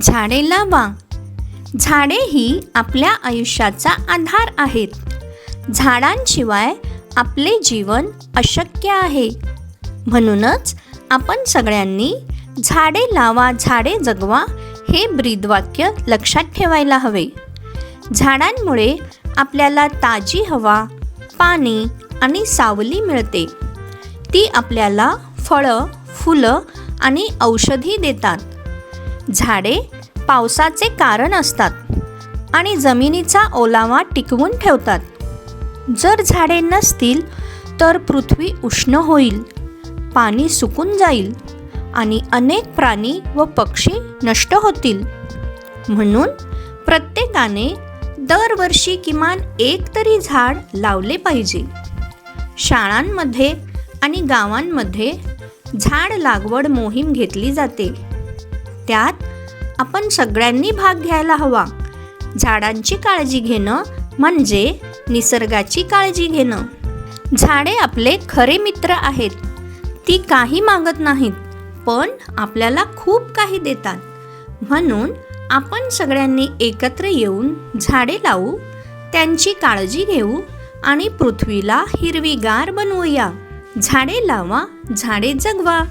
झाडे लावा झाडे ही आपल्या आयुष्याचा आधार आहेत. झाडांशिवाय आपले जीवन अशक्य आहे. म्हणूनच आपण सगळ्यांनी झाडे लावा झाडे जगवा हे ब्रीदवाक्य लक्षात ठेवायला हवे. झाडांमुळे आपल्याला ताजी हवा पाणी आणि सावली मिळते. ती आपल्याला फळं फुलं आणि औषधी देतात. झाडे पावसाचे कारण असतात आणि जमिनीचा ओलावा टिकवून ठेवतात. जर झाडे नसतील तर पृथ्वी उष्ण होईल पाणी सुकून जाईल आणि अनेक प्राणी व पक्षी नष्ट होतील. म्हणून प्रत्येकाने दरवर्षी किमान एक तरी झाड लावले पाहिजे. शाळांमध्ये आणि गावांमध्ये झाड लागवड मोहीम घेतली जाते. त्यात आपण सगळ्यांनी भाग घ्यायला हवा. झाडांची काळजी घेणं म्हणजे निसर्गाची काळजी घेणं. झाडे आपले खरे मित्र आहेत. ती काही मागत नाहीत पण आपल्याला खूप काही देतात. म्हणून आपण सगळ्यांनी एकत्र येऊन झाडे लावू त्यांची काळजी घेऊ आणि पृथ्वीला हिरवीगार बनवूया. झाडे लावा झाडे जगवा.